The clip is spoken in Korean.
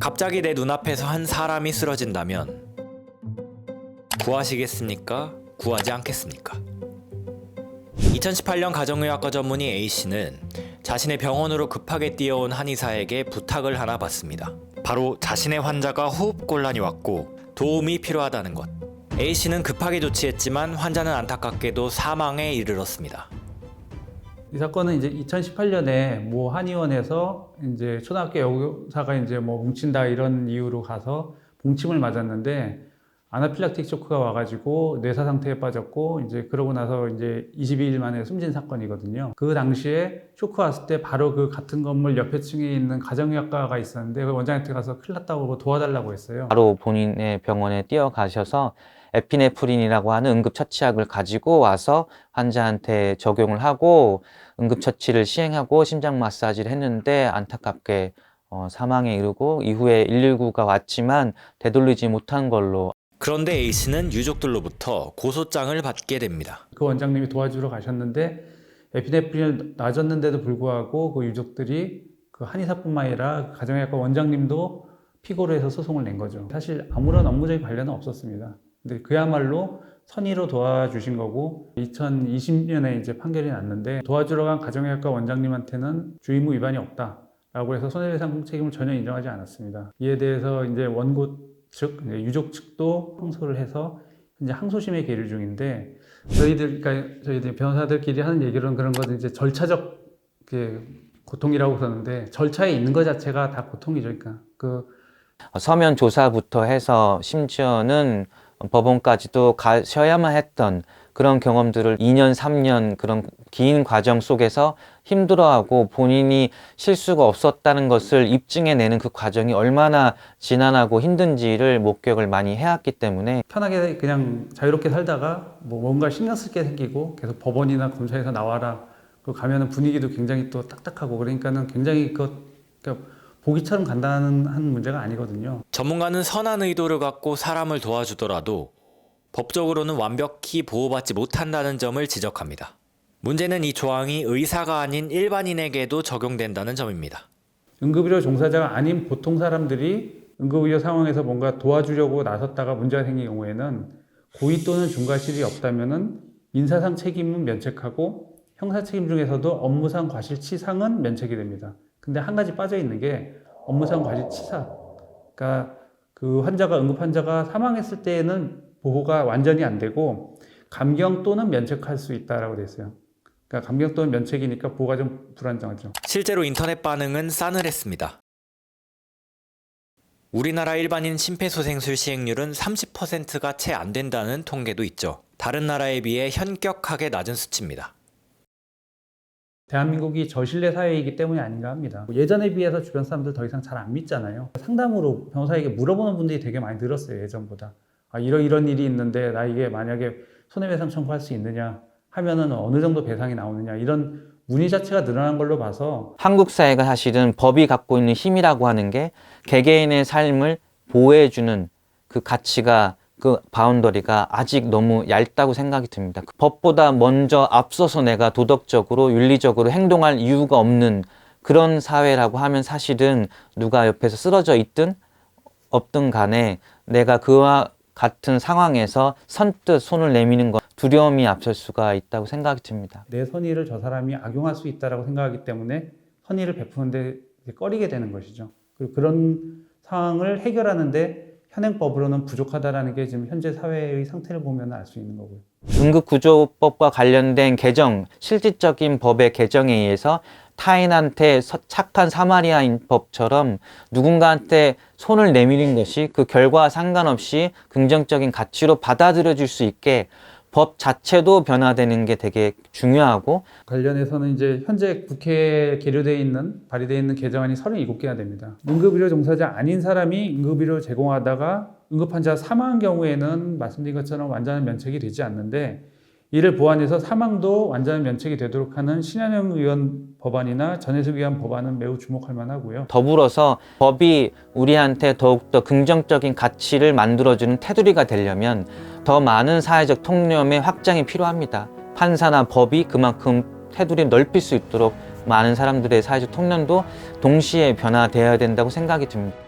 갑자기 내 눈앞에서 한 사람이 쓰러진다면 구하시겠습니까? 구하지 않겠습니까? 2018년 가정의학과 전문의 A씨는 자신의 병원으로 급하게 뛰어온 한의사에게 부탁을 하나 받습니다. 바로 자신의 환자가 호흡곤란이 왔고 도움이 필요하다는 것. A씨는 급하게 조치했지만 환자는 안타깝게도 사망에 이르렀습니다. 이 사건은 이제 2018년에 모 한의원에서 이제 초등학교 여교사가 이제 뭐 뭉친다 이런 이유로 가서 봉침을 맞았는데 아나필락틱 쇼크가 와가지고 뇌사 상태에 빠졌고 이제 그러고 나서 이제 22일 만에 숨진 사건이거든요. 그 당시에 쇼크 왔을 때 바로 그 같은 건물 옆에 층에 있는 가정의학과가 있었는데 그 원장한테 가서 큰일 났다고 도와달라고 했어요. 바로 본인의 병원에 뛰어가셔서 에피네프린이라고 하는 응급처치약을 가지고 와서 환자한테 적용을 하고 응급처치를 시행하고 심장 마사지를 했는데 안타깝게 어, 사망에 이르고 이후에 119가 왔지만 되돌리지 못한 걸로 그런데 A씨는 유족들로부터 고소장을 받게 됩니다. 그 원장님이 도와주러 가셨는데 에피네프린을 놔줬는데도 불구하고 그 유족들이 그 한의사뿐만 아니라 그 가정의학과 원장님도 피고로 해서 소송을 낸 거죠. 사실 아무런 업무적인 관련은 없었습니다. 근데 그야말로 선의로 도와주신 거고 2020년에 이제 판결이 났는데 도와주러 간 가정의학과 원장님한테는 주의무 위반이 없다라고 해서 손해배상 책임을 전혀 인정하지 않았습니다. 이에 대해서 이제 원고 측, 유족 측도 항소를 해서 이제 항소심에 계류 중인데 저희들 그러니까 저희들 변호사들끼리 하는 얘기로는 그런 것은 이제 절차적 그 고통이라고 그러는데 절차에 있는 것 자체가 다 고통이죠. 그러니까 그 서면 조사부터 해서 심지어는 법원까지도 가셔야만 했던 그런 경험들을 2년, 3년 그런 긴 과정 속에서 힘들어하고 본인이 실수가 없었다는 것을 입증해내는 그 과정이 얼마나 지난하고 힘든지를 목격을 많이 해왔기 때문에 편하게 그냥 자유롭게 살다가 뭐 뭔가 신경 쓸 게 생기고 계속 법원이나 검사에서 나와라. 그 가면은 분위기도 굉장히 또 딱딱하고 그러니까는 굉장히 그 그러니까 보기처럼 간단한 문제가 아니거든요. 전문가는 선한 의도를 갖고 사람을 도와주더라도 법적으로는 완벽히 보호받지 못한다는 점을 지적합니다. 문제는 이 조항이 의사가 아닌 일반인에게도 적용된다는 점입니다. 응급의료 종사자가 아닌 보통 사람들이 응급의료 상황에서 뭔가 도와주려고 나섰다가 문제가 생긴 경우에는 고의 또는 중과실이 없다면은 민사상 책임은 면책하고 형사 책임 중에서도 업무상 과실치상은 면책이 됩니다. 근데 한 가지 빠져 있는 게 업무상 과실 치사. 그러니까 그 환자가 응급 환자가 사망했을 때에는 보호가 완전히 안 되고 감경 또는 면책할 수 있다라고 돼 있어요. 그러니까 감경 또는 면책이니까 보호가 좀 불안정하죠. 실제로 인터넷 반응은 싸늘했습니다. 우리나라 일반인 심폐소생술 시행률은 30%가 채 안 된다는 통계도 있죠. 다른 나라에 비해 현격하게 낮은 수치입니다. 대한민국이 저신뢰 사회이기 때문이 아닌가 합니다. 예전에 비해서 주변 사람들 더 이상 잘 안 믿잖아요. 상담으로 변호사에게 물어보는 분들이 되게 많이 늘었어요. 예전보다. 아, 이런 이런 일이 있는데 나 이게 만약에 손해배상 청구할 수 있느냐 하면은 어느 정도 배상이 나오느냐 이런 문의 자체가 늘어난 걸로 봐서 한국 사회가 사실은 법이 갖고 있는 힘이라고 하는 게 개개인의 삶을 보호해주는 그 가치가 그 바운더리가 아직 너무 얇다고 생각이 듭니다. 그 법보다 먼저 앞서서 내가 도덕적으로 윤리적으로 행동할 이유가 없는 그런 사회라고 하면 사실은 누가 옆에서 쓰러져 있든 없든 간에 내가 그와 같은 상황에서 선뜻 손을 내미는 것 두려움이 앞설 수가 있다고 생각이 듭니다. 내 선의를 저 사람이 악용할 수 있다라고 생각하기 때문에 선의를 베푸는데 꺼리게 되는 것이죠. 그리고 그런 상황을 해결하는데 현행법으로는 부족하다라는 게 지금 현재 사회의 상태를 보면 알 수 있는 거고요. 응급구조법과 관련된 개정, 실질적인 법의 개정에 의해서 타인한테 서- 착한 사마리아인 법처럼 누군가한테 손을 내미는 것이 그 결과와 상관없이 긍정적인 가치로 받아들여질 수 있게 법 자체도 변화되는 게 되게 중요하고 관련해서는 이제 현재 국회에 계류되어 있는 발의되어 있는 개정안이 37개나 됩니다. 응급의료 종사자 아닌 사람이 응급의료 제공하다가 응급환자 사망한 경우에는 말씀드린 것처럼 완전한 면책이 되지 않는데 이를 보완해서 사망도 완전한 면책이 되도록 하는 신한영 의원 법안이나 전해숙 의원 법안은 매우 주목할 만하고요. 더불어서 법이 우리한테 더욱더 긍정적인 가치를 만들어주는 테두리가 되려면 더 많은 사회적 통념의 확장이 필요합니다. 판사나 법이 그만큼 테두리를 넓힐 수 있도록 많은 사람들의 사회적 통념도 동시에 변화되어야 된다고 생각이 듭니다.